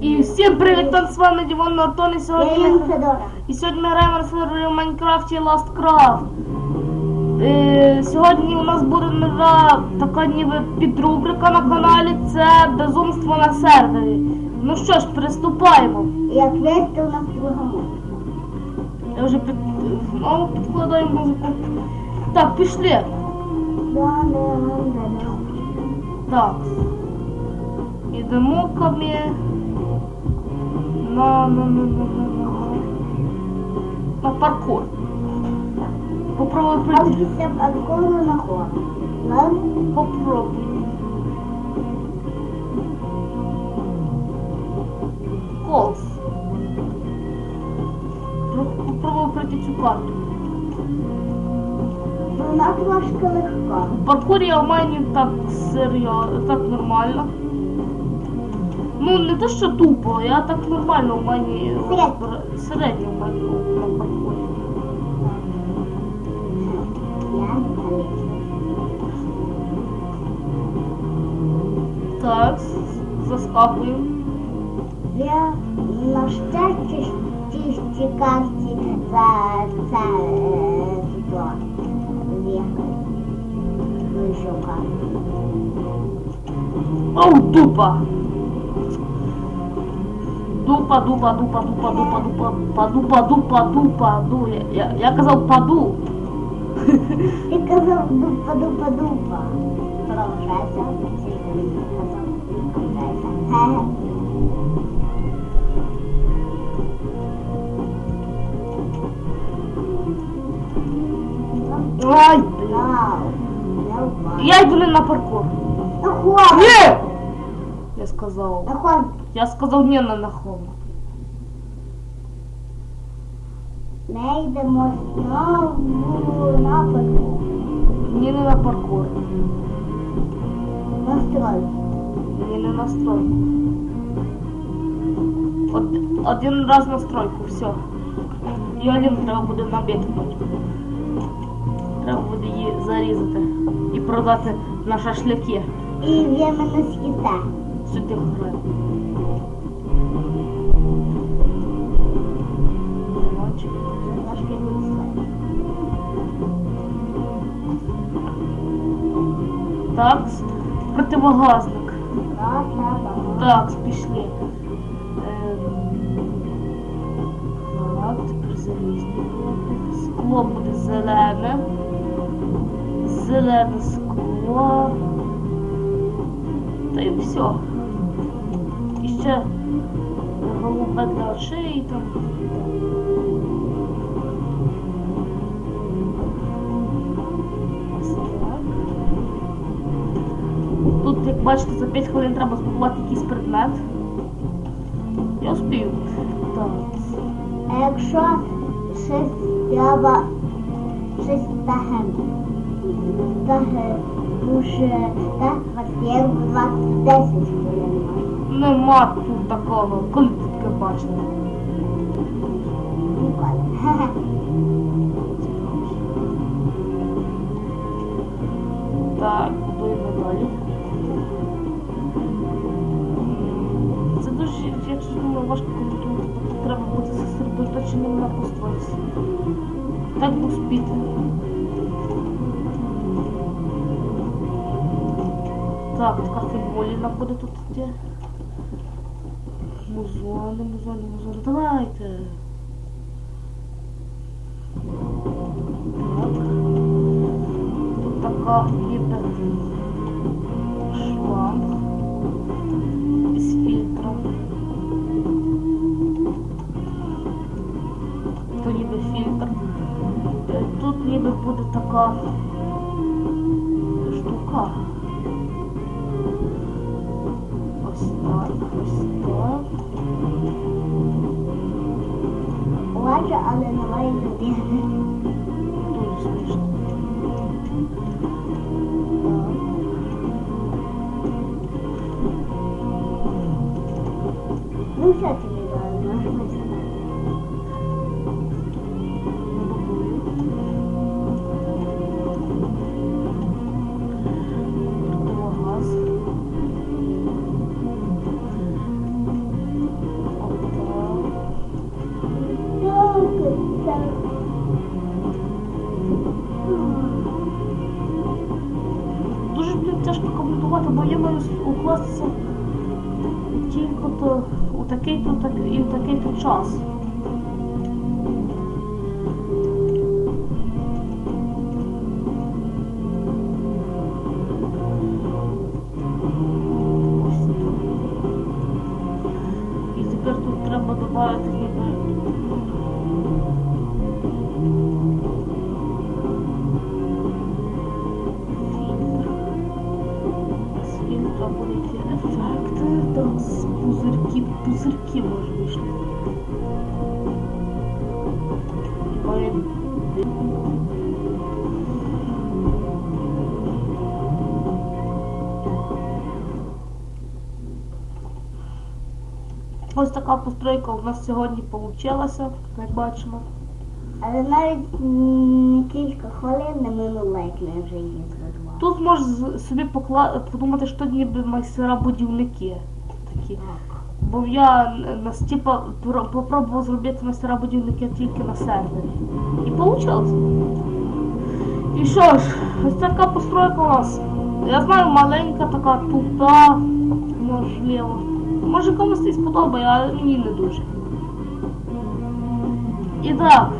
І всім привіт, там з вами Дімон Нортон, і сьогодні ми... І сьогодні ми граємо на сервері в Майнкрафті Last Craft. Е, сьогодні у нас буде нова така ніби підрубрика на каналі, це безумство на сервері. Ну що ж, приступаємо. Як вести у нас друга. Я вже під... знову підкладаю музику. Так, пішли. Так. Ідемо камі. На, на, на, на, на, на. На паркур. Попробуй А пройти. після паркуру на. Ладно? Попробуй. Колс. Про- Попробуй пройти цю карту. Вона трошки легка. В паркурі я маю так серйозно, так нормально. Ну не те, що тупо, я так нормально в мене середньо в мене проходить. Так, заскакуємо. Я на щастя чисті карті за це сюди. Вишукати. Оу, тупа! Дупа, дупа, дупа, дупа, дупа, дупа, паду, паду, паду, паду. Я, я, я казав паду. Ти казав дупа, паду дупа. Продовжайся. Ай, блядь. Я йду на паркур. Ні! Я сказав. На. Я сказав ні на нахому. Ми йдемо знову на паркур. Ні не на паркур. Настрой. Ні не на стройку. От, один раз на стройку, все. І один треба буде набити потім. Треба буде її зарізати і продати на шашляки. І ви мене з'їсте. Грає. Трошки відстань. Так, противогазник. Так, так, пішли. Так, тепер залізні. Скло буде зелене. Зелене скло. Та й все вся голубая до шеи там. Тут, як бачите, за 5 хвилин треба збудувати якийсь предмет. Я спів. Так. А якщо щось треба щось таге. Таге дуже, так, от 20 10 хвилин. Нема тут такого. Коли ти таке бачила? Так, будуємо далі. Це дуже, якщо думаю, важко коментувати, треба бути зосередоточеним на постройці. Так успіти. Так, така фігуліна буде тут йти. Музони, музони, музони. Давайте. Так. Тут така ніби шланг із фільтром. То ніби фільтр. Е, Тут ніби буде така штука. майже, але не майже бігне. Дуже смішно. Ну, все тобі даю, наш тяжко коментувати, бо я маю укластися тільки -то у такий-то і у такий-то час. Пузирки може вийшли. Ось така постройка у нас сьогодні вийшла, як бачимо. Але навіть м, кілька хвилин не минуло, як ми вже її зробили. Тут можеш собі покла... подумати, що ніби майстера-будівники такі. Бо я на типа попробував зробити майстера-будівники тільки на сервері. І вийшло. І що ж, ось така постройка у нас. Я знаю, маленька така тупа, можливо. Може комусь і сподобає, але мені не дуже. І так,